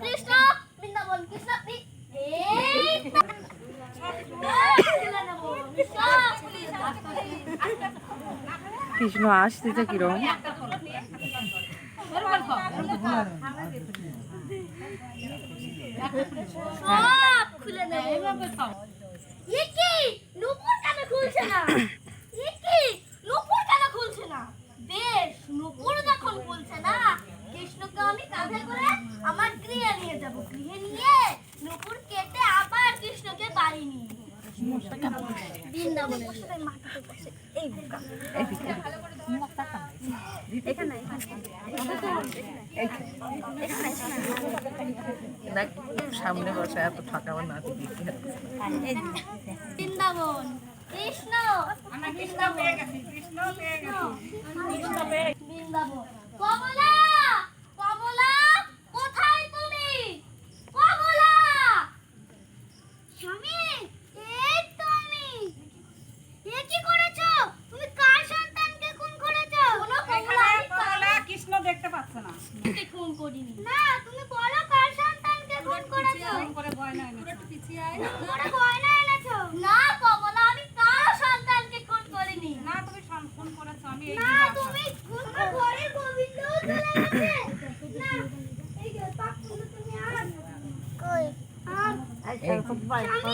কৃষ্ণ বৃন্দাবন কৃষ্ণ আসতেছে কিরম? খুলে কেন খুলছে না? এ কি? নুপুর কেন খুলছে না? বেশ নুপুর যখন খুলছে না কৃষ্ণকে আমি কাঁধে করে আমার গৃহে নিয়ে যাব গৃহে নিয়ে নুপুর কেটে আবার কৃষ্ণকে বাড়ি নিয়ে যাব। বৃন্দাবনে বসে মাটিতে বসে এই সামনে বসে এত ফাঁকা না বৃন্দাবন কৃষ্ণ আমার কৃষ্ণ পেয়ে গেছি কৃষ্ণ 哎，不坏，好。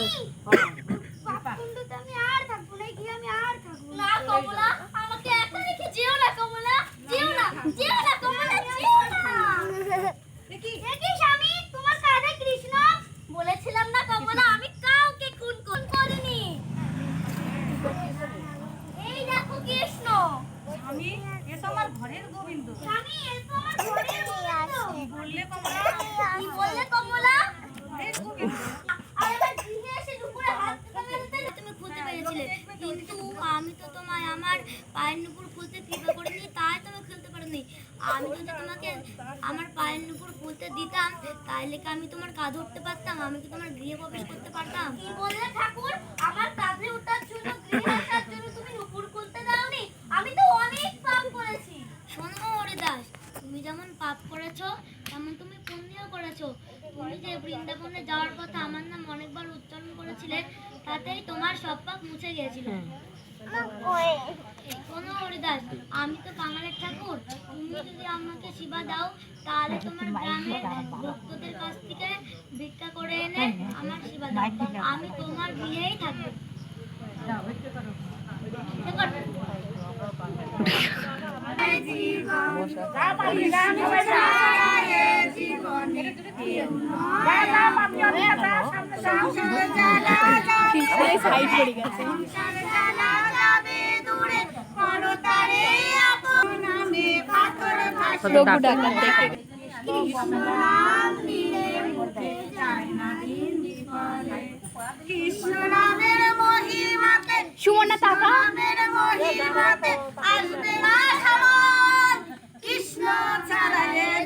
পায়ের নুপুর খুলতে কৃপা করিনি তাই তুমি খুলতে পারোনি। আমি যদি তোমাকে আমার পায়ের নুপুর খুলতে দিতাম তাহলে কি আমি তোমার কাঁধে উঠতে পারতাম? আমি কি তোমার গৃহে প্রবেশ করতে পারতাম? কি বললে ঠাকুর? আমার কাঁধে ওঠার জন্য গৃহে আসার জন্য তুমি নুপুর খুলতে দাওনি? আমি তো অনেক পাপ করেছি। শোনো হরিদাস তুমি যেমন পাপ করেছ তেমন তুমি পুণ্যও করেছ। তুমি যে বৃন্দাবনে যাওয়ার কথা আমার নাম অনেকবার উচ্চারণ করেছিলে তাতেই তোমার সব পাপ মুছে গিয়েছিল শোনো হরিদাস আমি তো বাঙালির ঠাকুর তুমি যদি আমাকে সেবা দাও তাহলে তোমার গ্রামের ভক্তদের কাছ থেকে ভিক্ষা করে এনে আমার সেবা দাও। আমি তোমার বিয়েই থাকব। সাইড পড়ে গেছে। সুমনা টাকা কৃষ্ণ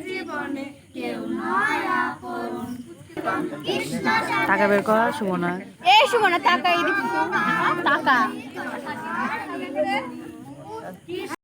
জীবনে কেউ নয় বের কর সুমনা। এই সুমনা টাকা এই টাকা। এ